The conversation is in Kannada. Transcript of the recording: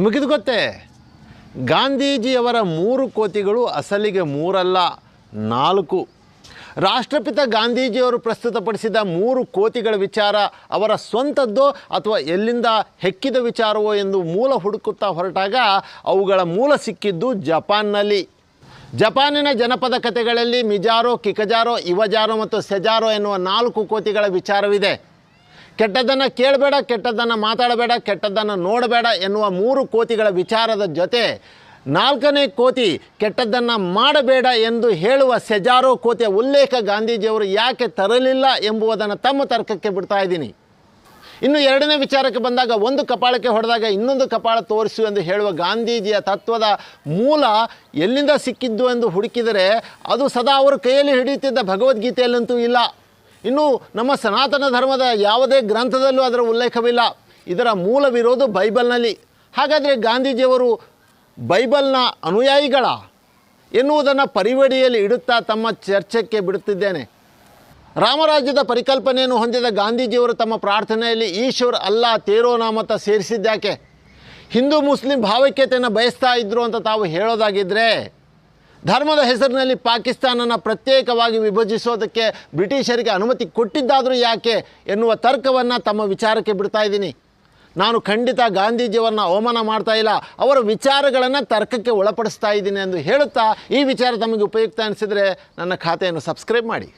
ನಿಮಗಿದು ಗೊತ್ತೇ? ಗಾಂಧೀಜಿಯವರ ಮೂರು ಕೋತಿಗಳು ಅಸಲಿಗೆ ಮೂರಲ್ಲ, ನಾಲ್ಕು. ರಾಷ್ಟ್ರಪಿತ ಗಾಂಧೀಜಿಯವರು ಪ್ರಸ್ತುತಪಡಿಸಿದ ಮೂರು ಕೋತಿಗಳ ವಿಚಾರ ಅವರ ಸ್ವಂತದ್ದೋ ಅಥವಾ ಎಲ್ಲಿಂದ ಹೆಕ್ಕಿದ ವಿಚಾರವೋ ಎಂದು ಮೂಲ ಹುಡುಕುತ್ತಾ ಹೊರಟಾಗ ಅವುಗಳ ಮೂಲ ಸಿಕ್ಕಿದ್ದು ಜಪಾನ್ನಲ್ಲಿ. ಜಪಾನಿನ ಜನಪದ ಕಥೆಗಳಲ್ಲಿ ಮಿಜಾರೋ, ಕಿಕಜಾರೋ, ಇವಜಾರೋ ಮತ್ತು ಸೆಜಾರೋ ಎನ್ನುವ ನಾಲ್ಕು ಕೋತಿಗಳ ವಿಚಾರವಿದೆ. ಕೆಟ್ಟದ್ದನ್ನು ಕೇಳಬೇಡ, ಕೆಟ್ಟದ್ದನ್ನು ಮಾತಾಡಬೇಡ, ಕೆಟ್ಟದ್ದನ್ನು ನೋಡಬೇಡ ಎನ್ನುವ ಮೂರು ಕೋತಿಗಳ ವಿಚಾರದ ಜೊತೆ ನಾಲ್ಕನೇ ಕೋತಿ ಕೆಟ್ಟದ್ದನ್ನು ಮಾಡಬೇಡ ಎಂದು ಹೇಳುವ ಸೆಜಾರೋ ಕೋತಿಯ ಉಲ್ಲೇಖ ಗಾಂಧೀಜಿಯವರು ಯಾಕೆ ತರಲಿಲ್ಲ ಎಂಬುದನ್ನು ತಮ್ಮ ತರ್ಕಕ್ಕೆ ಬಿಡ್ತಾ ಇದ್ದೀನಿ. ಇನ್ನು ಎರಡನೇ ವಿಚಾರಕ್ಕೆ ಬಂದಾಗ ಒಂದು ಕಪಾಳಕ್ಕೆ ಹೊಡೆದಾಗ ಇನ್ನೊಂದು ಕಪಾಳ ತೋರಿಸು ಎಂದು ಹೇಳುವ ಗಾಂಧೀಜಿಯ ತತ್ವದ ಮೂಲ ಎಲ್ಲಿಂದ ಸಿಕ್ಕಿದ್ದು ಎಂದು ಹುಡುಕಿದರೆ ಅದು ಸದಾ ಅವರು ಕೈಯಲ್ಲಿ ಹಿಡಿಯುತ್ತಿದ್ದ ಭಗವದ್ಗೀತೆಯಲ್ಲಂತೂ ಇಲ್ಲ. ಇನ್ನು ನಮ್ಮ ಸನಾತನ ಧರ್ಮದ ಯಾವುದೇ ಗ್ರಂಥದಲ್ಲೂ ಅದರ ಉಲ್ಲೇಖವಿಲ್ಲ. ಇದರ ಮೂಲವಿರೋದು ಬೈಬಲ್ನಲ್ಲಿ. ಹಾಗಾದರೆ ಗಾಂಧೀಜಿಯವರು ಬೈಬಲ್ನ ಅನುಯಾಯಿಗಳ ಎನ್ನುವುದನ್ನು ಪರಿವಡಿಯಲ್ಲಿ ಇಡುತ್ತಾ ತಮ್ಮ ಚರ್ಚೆಗೆ ಬಿಡುತ್ತಿದ್ದೇನೆ. ರಾಮರಾಜ್ಯದ ಪರಿಕಲ್ಪನೆಯನ್ನು ಹೊಂದಿದ ಗಾಂಧೀಜಿಯವರು ತಮ್ಮ ಪ್ರಾರ್ಥನೆಯಲ್ಲಿ ಈಶ್ವರ್ ಅಲ್ಲ ತೇರೋ ನಾಮತ ಸೇರಿಸಿದ್ದಾಕೆ ಹಿಂದೂ ಮುಸ್ಲಿಂ ಭಾವೈಕ್ಯತೆಯನ್ನು ಬಯಸ್ತಾ ಇದ್ರು ಅಂತ ತಾವು ಹೇಳೋದಾಗಿದ್ದರೆ ಧರ್ಮದ ಹೆಸರಿನಲ್ಲಿ ಪಾಕಿಸ್ತಾನನ ಪ್ರತ್ಯೇಕವಾಗಿ ವಿಭಜಿಸೋದಕ್ಕೆ ಬ್ರಿಟಿಷರಿಗೆ ಅನುಮತಿ ಕೊಟ್ಟಿದ್ದಾದರೂ ಯಾಕೆ ಎನ್ನುವ ತರ್ಕವನ್ನು ತಮ್ಮ ವಿಚಾರಕ್ಕೆ ಬಿಡ್ತಾ ಇದ್ದೀನಿ. ನಾನು ಖಂಡಿತ ಗಾಂಧೀಜಿಯವರನ್ನ ಅವಮಾನ ಮಾಡ್ತಾ ಇಲ್ಲ. ಅವರ ವಿಚಾರಗಳನ್ನು ತರ್ಕಕ್ಕೆ ಒಳಪಡಿಸ್ತಾ ಇದ್ದೀನಿ ಎಂದು ಹೇಳುತ್ತಾ ಈ ವಿಚಾರ ತಮಗೆ ಉಪಯುಕ್ತ ಅನಿಸಿದರೆ ನನ್ನ ಖಾತೆಯನ್ನು ಸಬ್ಸ್ಕ್ರೈಬ್ ಮಾಡಿ.